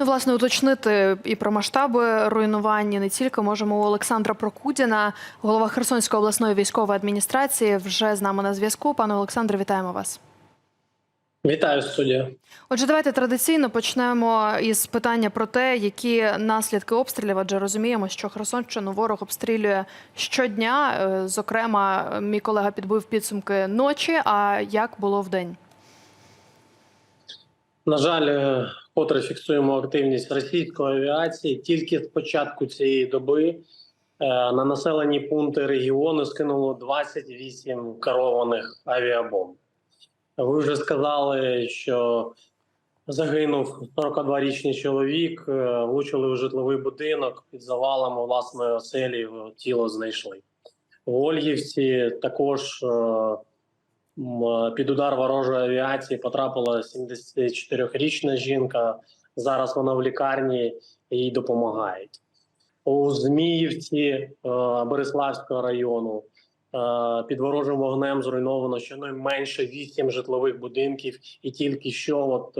Ну, власне, уточнити і про масштаби руйнування не тільки можемо у Олександра Прокудіна, голова Херсонської обласної військової адміністрації, вже з нами на зв'язку. Пане Олександре, вітаємо вас. Вітаю студія. Отже, давайте традиційно почнемо із питання про те, які наслідки обстрілів, адже розуміємо, що Херсонщину ворог обстрілює щодня. Е, Зокрема, мій колега підбив підсумки ночі. А як було вдень? На жаль, е, вкотре фіксуємо активність російської авіації. Тільки з початку цієї доби е, на населені пункти регіону скинуло 28 керованих авіабомб. Ви вже сказали, що загинув 42-річний чоловік, е, влучили у житловий будинок під завалами власної оселі. Тіло знайшли. В Ольгівці також. Е, Під удар ворожої авіації потрапила 74-річна жінка. Зараз вона в лікарні їй допомагають. У Зміївці е, Береславського району е, під ворожим вогнем зруйновано щонайменше 8 житлових будинків, і тільки що от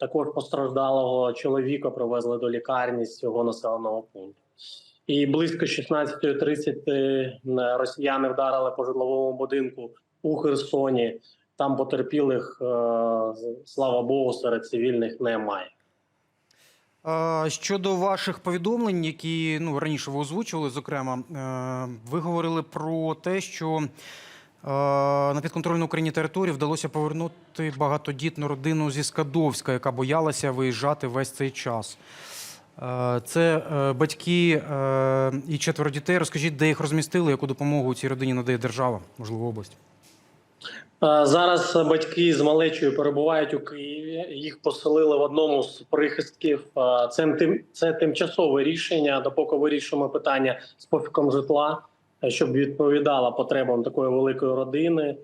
також постраждалого чоловіка привезли до лікарні з цього населеного пункту. І близько 16.30 е, росіяни вдарили по житловому будинку у Херсоні. Там потерпілих, е, слава Богу, серед цивільних немає. Щодо ваших повідомлень, які ну раніше ви озвучували, зокрема, е, ви говорили про те, що е, на підконтрольну Україні території вдалося повернути багатодітну родину зі Скадовська, яка боялася виїжджати весь цей час. Це батьки і четверо дітей. Розкажіть, де їх розмістили, яку допомогу цій родині надає держава, можливо, область. Зараз батьки з малечою перебувають у Києві. Їх поселили в одному з прихистків. Це тим це тимчасове рішення, допоки вирішимо питання з пошуком житла, щоб відповідала потребам такої великої родини.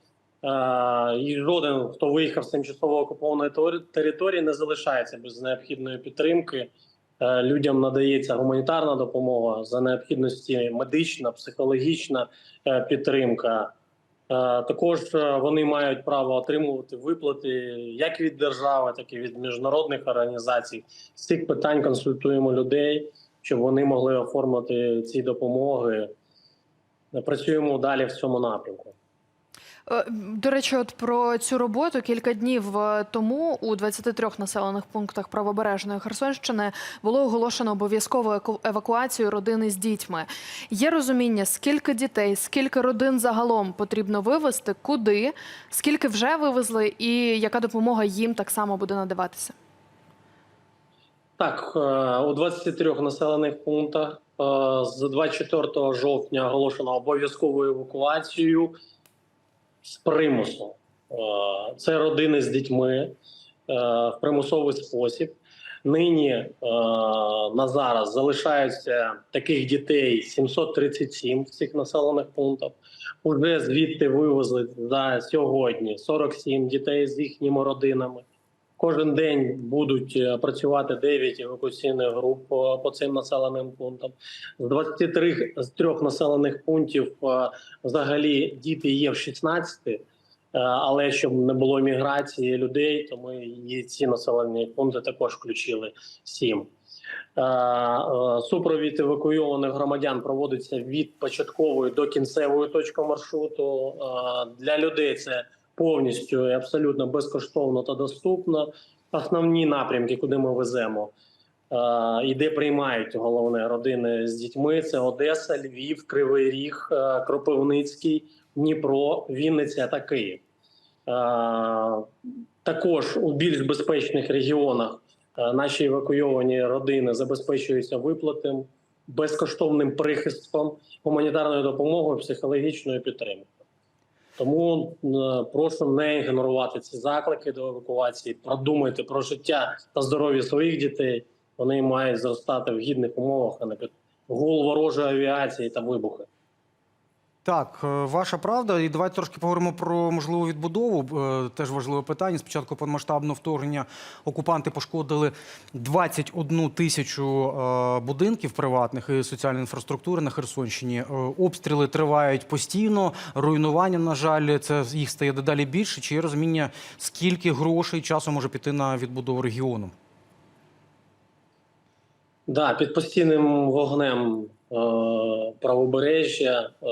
І жоден, хто виїхав з тимчасово окупованої тери- території, не залишається без необхідної підтримки. Людям надається гуманітарна допомога за необхідності медична, психологічна е, підтримка. Е, Також е, вони мають право отримувати виплати як від держави, так і від міжнародних організацій. З цих питань консультуємо людей, щоб вони могли оформити ці допомоги. Працюємо далі в цьому напрямку. Е, До речі, от про цю роботу кілька днів е, тому у 23 населених пунктах правобережної Херсонщини було оголошено обов'язкову евакуацію родини з дітьми. Є розуміння, скільки дітей, скільки родин загалом потрібно вивезти, куди, скільки вже вивезли, і яка допомога їм так само буде надаватися. Так, е, у 23 населених пунктах з 24 жовтня оголошено обов'язкову евакуацію примусу. Е, Це родини з дітьми е, в примусовий спосіб. Нині е, на зараз залишаються таких дітей 737 в цих населених пунктах. Уже звідти вивезли за сьогодні 47 дітей з їхніми родинами. Кожен день будуть е, працювати 9 евакуаційних груп по, цим населеним пунктам. З 23 з трьох населених пунктів е, взагалі діти є в 16, е, але щоб не було міграції людей, то ми і ці населені пункти також включили 7. Е, е, Супровід евакуйованих громадян проводиться від початкової до кінцевої точки маршруту. Для людей це повністю і абсолютно безкоштовно та доступно. Основні напрямки, куди ми веземо, е, і де приймають головне родини з дітьми: це Одеса, Львів, Кривий Ріг, е, Кропивницький, Дніпро, Вінниця та Київ. Е, Також у більш безпечних регіонах наші евакуйовані родини забезпечуються виплатом, безкоштовним прихистком, гуманітарною допомогою, психологічною підтримкою. Тому е, прошу не ігнорувати ці заклики до евакуації. Продумайте про життя та здоров'я своїх дітей. Вони мають зростати в гідних умовах, а не під гул ворожої авіації та вибухи. Так, е, ваша правда. І давайте трошки поговоримо про можливу відбудову. Е, Теж важливе питання. Спочатку повномасштабного вторгнення окупанти пошкодили 21 тисячу е, будинків приватних і соціальної інфраструктури на Херсонщині. Обстріли тривають постійно. Руйнування, на жаль, це їх стає дедалі більше. Чи є розуміння, скільки грошей часу може піти на відбудову регіону? Да, під постійним вогнем правобережжя е,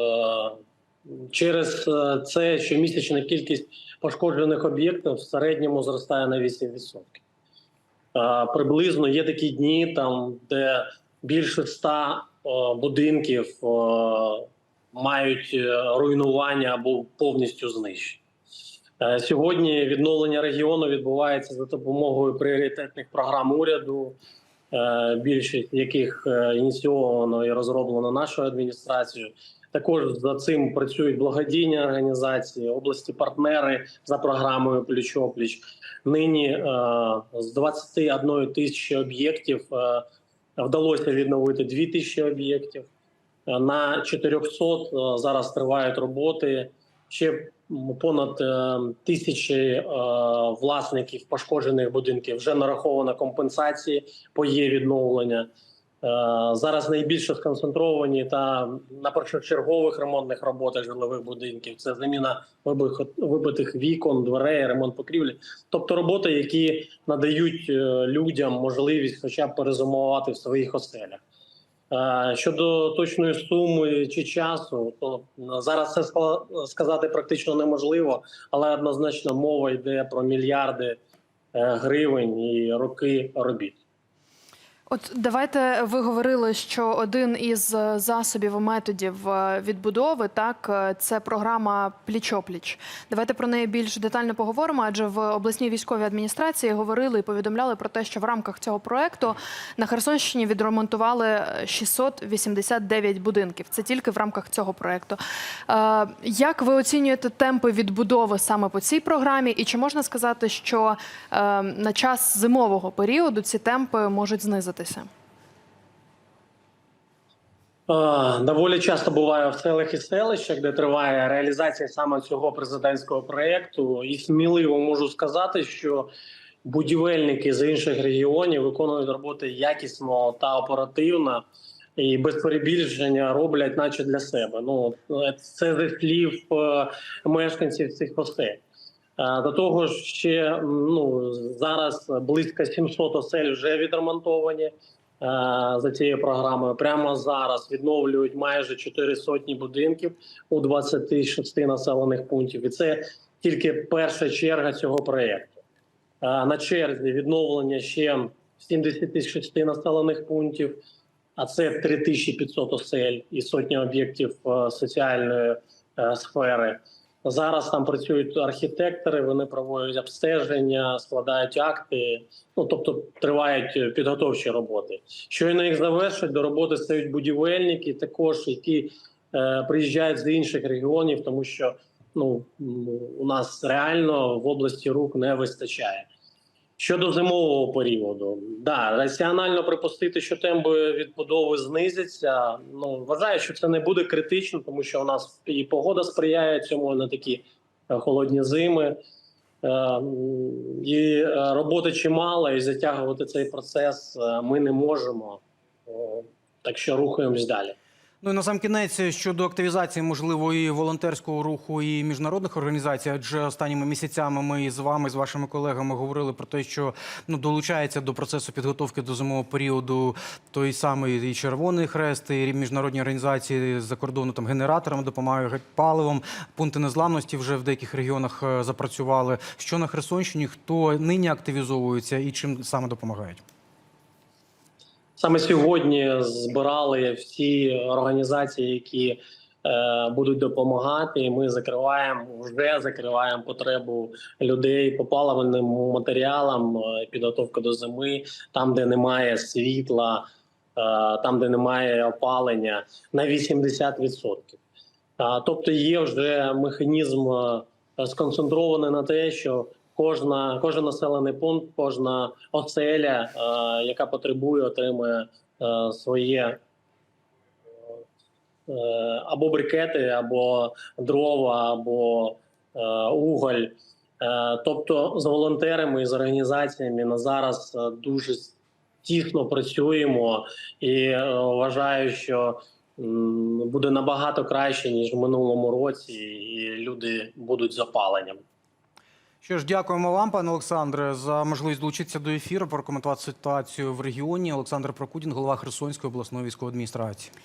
через е, це щомісячна кількість пошкоджених об'єктів в середньому зростає на 8%. Е, приблизно є такі дні, там, де більше ста е, будинків е, мають е, руйнування або повністю знищені. Е, Сьогодні відновлення регіону відбувається за допомогою пріоритетних програм уряду, е, більшість яких е, ініційовано і розроблено нашою адміністрацією. Також за цим працюють благодійні організації, області партнери за програмою Пліч-опліч. Нині е, з 21 тисячі об'єктів е, вдалося відновити 2 тисячі об'єктів. Е, На 400 е, зараз тривають роботи. Ще понад е, тисячі е, власників пошкоджених будинків вже нараховано компенсації по є відновлення. Е, Зараз найбільше сконцентровані та на першочергових ремонтних роботах житлових будинків. Це заміна вибитих вікон, дверей, ремонт покрівлі. Тобто роботи, які надають людям можливість хоча б перезимувати в своїх оселях. Е, Щодо точної суми чи часу, то зараз це ска- сказати практично неможливо, але однозначно мова йде про мільярди е, гривень і роки робіт. От давайте ви говорили, що один із е, засобів методів е, відбудови так е, це програма Пліч-опліч. Давайте про неї більш детально поговоримо. Адже в обласній військовій адміністрації говорили і повідомляли про те, що в рамках цього проекту на Херсонщині відремонтували е, 689 будинків. Це тільки в рамках цього проекту. Е, Як ви оцінюєте темпи відбудови саме по цій програмі? І чи можна сказати, що е, на час зимового періоду ці темпи можуть знизитися? Е, Доволі часто буваю в селах і селищах, де триває реалізація саме цього президентського проєкту. І сміливо можу сказати, що будівельники з інших регіонів виконують роботи якісно та оперативно. І без перебільшення роблять, наче для себе. Ну це зі слів е, мешканців цих осель. Е, До того ж, ще ну зараз близько 700 осель вже відремонтовані. Е, за цією програмою. Прямо зараз відновлюють майже 4 сотні будинків у 26 населених пунктів. І це тільки перша черга цього проєкту. Е, На черзі відновлення ще 76 населених пунктів, а це 3500 осель і сотні об'єктів соціальної сфери. Зараз там працюють архітектори, вони проводять обстеження, складають акти. Ну тобто тривають підготовчі роботи. Щойно їх завершать, до роботи стають будівельники, також які е, приїжджають з інших регіонів, тому що ну у нас реально в області рук не вистачає. Щодо зимового періоду, да, раціонально припустити, що темпи відбудови знизяться. Ну вважаю, що це не буде критично, тому що у нас і погода сприяє цьому на такі е, холодні зими. Е, І е, роботи чимало, і затягувати цей процес ми не можемо. Так що рухаємось далі. Ну і на сам кінець щодо активізації можливо і волонтерського руху і міжнародних організацій, адже останніми місяцями ми з вами, з вашими колегами, говорили про те, що ну долучається до процесу підготовки до зимового періоду той самий і Червоний Хрест, і міжнародні організації з-за кордону там генераторами допомагають паливом. Пункти незламності вже в деяких регіонах е, запрацювали. Що на Херсонщині, хто нині активізовується і чим саме допомагають? Саме сьогодні збирали всі організації, які е, будуть допомагати. І ми закриваємо вже закриваємо потребу людей по паливним матеріалам, е, підготовка до зими, там, де немає світла, е, там, де немає опалення, на 80%. А, Тобто є вже механізм сконцентрований на те, що кожна кожен населений пункт, кожна оселя, е, яка потребує, отримує е, своє е, або брикети, або дрова, або е, уголь. Е, тобто з волонтерами і з організаціями на зараз е, дуже тісно працюємо і е, вважаю, що м, буде набагато краще ніж в минулому році, і люди будуть з опаленням. Що ж, дякуємо вам, пане Олександре, за можливість долучитися до ефіру, прокоментувати ситуацію в регіоні. Олександр Прокудін, голова Херсонської обласної військової адміністрації.